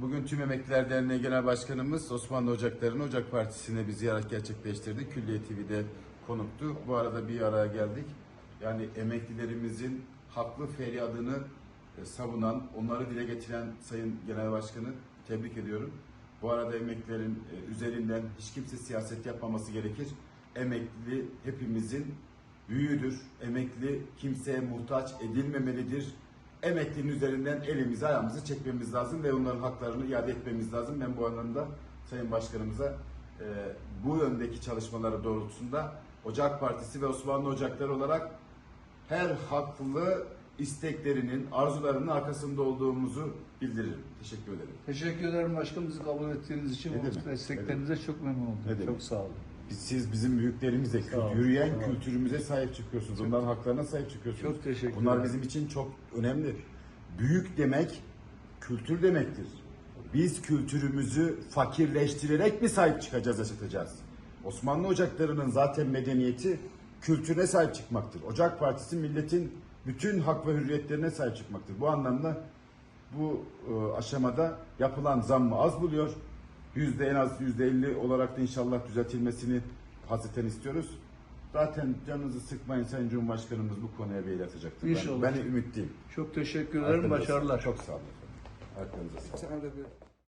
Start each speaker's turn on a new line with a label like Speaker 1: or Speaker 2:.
Speaker 1: Bugün Tüm Emekliler Derneği Genel Başkanımız Osmanlı Ocakları'nın Ocak Partisi'ne bir ziyaret gerçekleştirdi. Külliye TV'de konuktu. Bu arada bir araya geldik. Yani emeklilerimizin haklı feryadını e, savunan, onları dile getiren Sayın Genel Başkanı tebrik ediyorum. Bu arada emeklilerin e, üzerinden hiç kimse siyaset yapmaması gerekir. Emekli hepimizin büyüğüdür. Emekli kimseye muhtaç edilmemelidir. Emeklinin üzerinden elimizi ayağımızı çekmemiz lazım ve onların haklarını iade etmemiz lazım. Ben bu anlamda Sayın Başkanımıza e, bu yöndeki çalışmaları doğrultusunda Ocak Partisi ve Osmanlı Ocakları olarak her haklı isteklerinin, arzularının arkasında olduğumuzu bildiririm. Teşekkür ederim.
Speaker 2: Teşekkür ederim başkanım bizi kabul ettiğiniz için.
Speaker 1: Ne demek,
Speaker 2: Desteklerinize çok memnun oldum.
Speaker 1: Ne demek.
Speaker 2: Çok sağ olun.
Speaker 1: Biz, siz bizim büyüklerimize,
Speaker 2: Sağ olun,
Speaker 1: yürüyen
Speaker 2: olun.
Speaker 1: kültürümüze sahip çıkıyorsunuz. Onların haklarına sahip çıkıyorsunuz.
Speaker 2: Çok teşekkür
Speaker 1: Bunlar bizim için çok önemli. Büyük demek kültür demektir. Biz kültürümüzü fakirleştirerek mi sahip çıkacağız, yaşatacağız? Osmanlı ocaklarının zaten medeniyeti kültürüne sahip çıkmaktır. Ocak Partisi milletin bütün hak ve hürriyetlerine sahip çıkmaktır. Bu anlamda bu e, aşamada yapılan zammı az buluyor. Yüzde en az yüzde elli olarak da inşallah düzeltilmesini hasreten istiyoruz. Zaten canınızı sıkmayın Sayın Cumhurbaşkanımız bu konuya bir el atacaktır.
Speaker 2: İnşallah.
Speaker 1: Ben, ben ümitliyim.
Speaker 2: Çok teşekkür ederim. Başarılar.
Speaker 1: Çok sağ olun. Arkanıza
Speaker 3: da bir